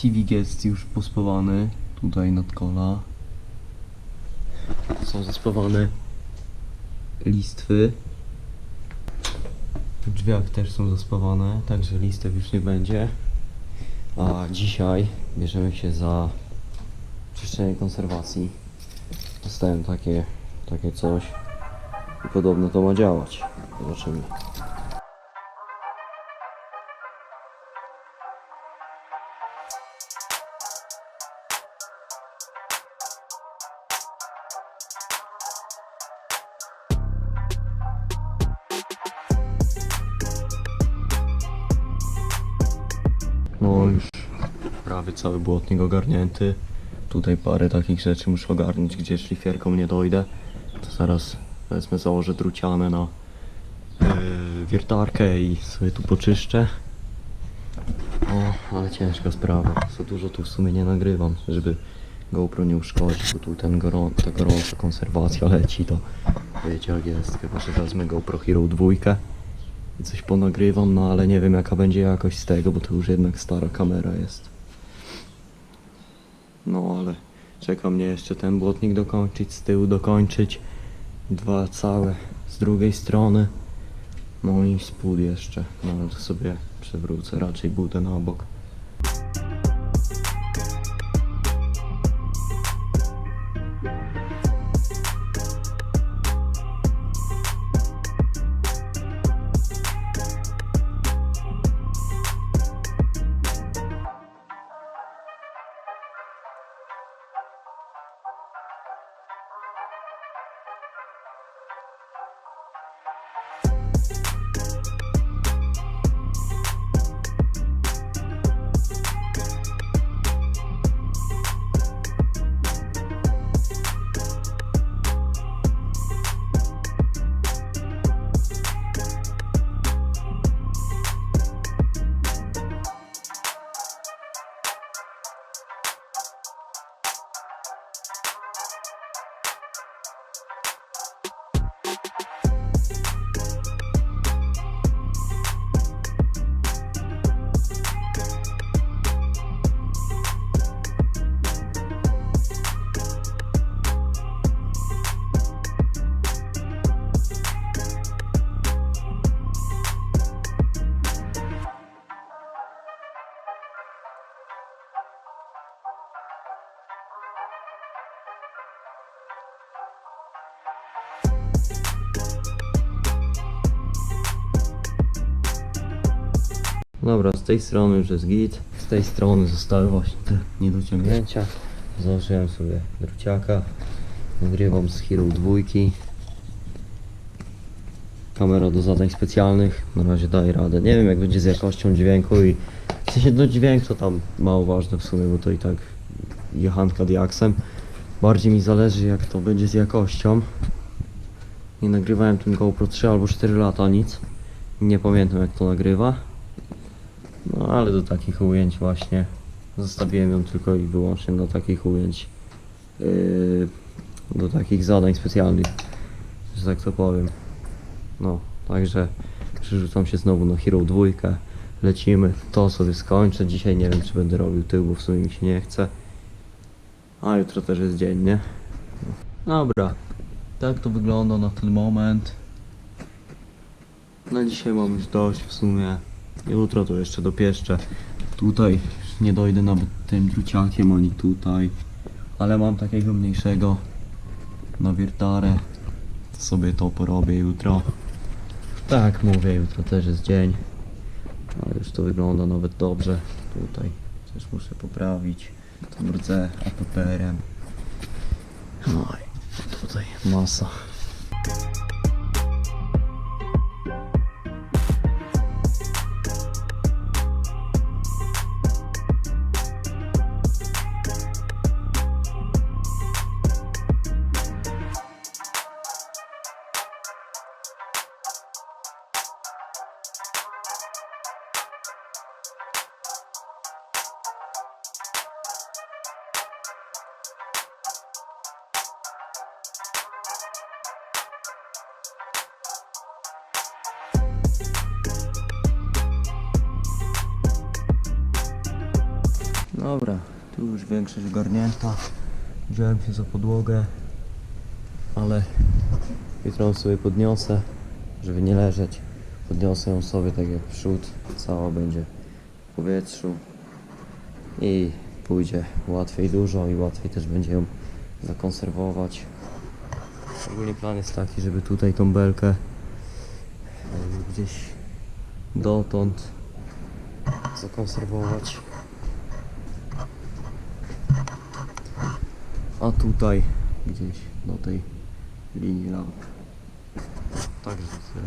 Civic jest już pospawany. Tutaj nad kola. Są zaspawane listwy. W drzwiach też są zaspawane, także listew już nie będzie. A dzisiaj bierzemy się za czyszczenie konserwacji. Dostałem takie, takie coś i podobno to ma działać. Zobaczymy. No już prawie cały błotnik ogarnięty. Tutaj parę takich rzeczy muszę ogarnąć, gdzie szlifierką nie dojdę. To zaraz wezmę, założę druciane na yy, wiertarkę i sobie tu poczyszczę. O, ale ciężka sprawa. Za dużo tu w sumie nie nagrywam, żeby GoPro nie uszkodzić, bo tu ten gorą, ta gorąca konserwacja leci, to wiecie jak jest. Chyba, że wezmę GoPro Hero 2 i coś ponagrywam, no ale nie wiem jaka będzie jakość z tego, bo to już jednak stara kamera jest. No ale czeka mnie jeszcze ten błotnik dokończyć, z tyłu dokończyć. Dwa całe z drugiej strony. No i spód jeszcze. No ale to sobie przewrócę raczej budę na bok. Dobra, z tej strony już jest git. Z tej strony zostały właśnie te niedociągnięcia. Założyłem sobie druciaka. Nagrywam z Hero 2. Kamera do zadań specjalnych. Na razie daje radę. Nie wiem jak będzie z jakością dźwięku i w sensie no dźwięk to tam mało ważne w sumie, bo to i tak jechanka diaksem. Bardziej mi zależy jak to będzie z jakością. Nie nagrywałem tym GoPro 3 albo 4 lata nic. Nie pamiętam jak to nagrywa. No ale do takich ujęć właśnie zostawiłem ją tylko i wyłącznie do takich ujęć, yy, do takich zadań specjalnych, że tak to powiem. No, także przerzucam się znowu na Hero 2, lecimy, to sobie skończę, dzisiaj nie wiem czy będę robił tył, bo w sumie mi się nie chce, a jutro też jest dzień, nie? Dobra, tak to wygląda na ten moment. Na dzisiaj mam już dość w sumie. Jutro to jeszcze dopieszczę. Tutaj nie dojdę nawet tym druciakiem ani tutaj. Ale mam takiego mniejszego na wiertarę. Sobie to porobię jutro. Tak mówię, jutro też jest dzień. Ale już to wygląda nawet dobrze. Tutaj też muszę poprawić. Brdzę APPR-em. No i tutaj masa. Dobra, tu już większość ogarnięta. Wziąłem się za podłogę, ale jutro ją sobie podniosę, żeby nie leżeć. Podniosę ją sobie tak jak przód, cała będzie w powietrzu i pójdzie łatwiej dużo i łatwiej też będzie ją zakonserwować. Ogólnie plan jest taki, żeby tutaj tą belkę e, gdzieś dotąd zakonserwować. A tutaj gdzieś do tej linii lamp. Także tyle.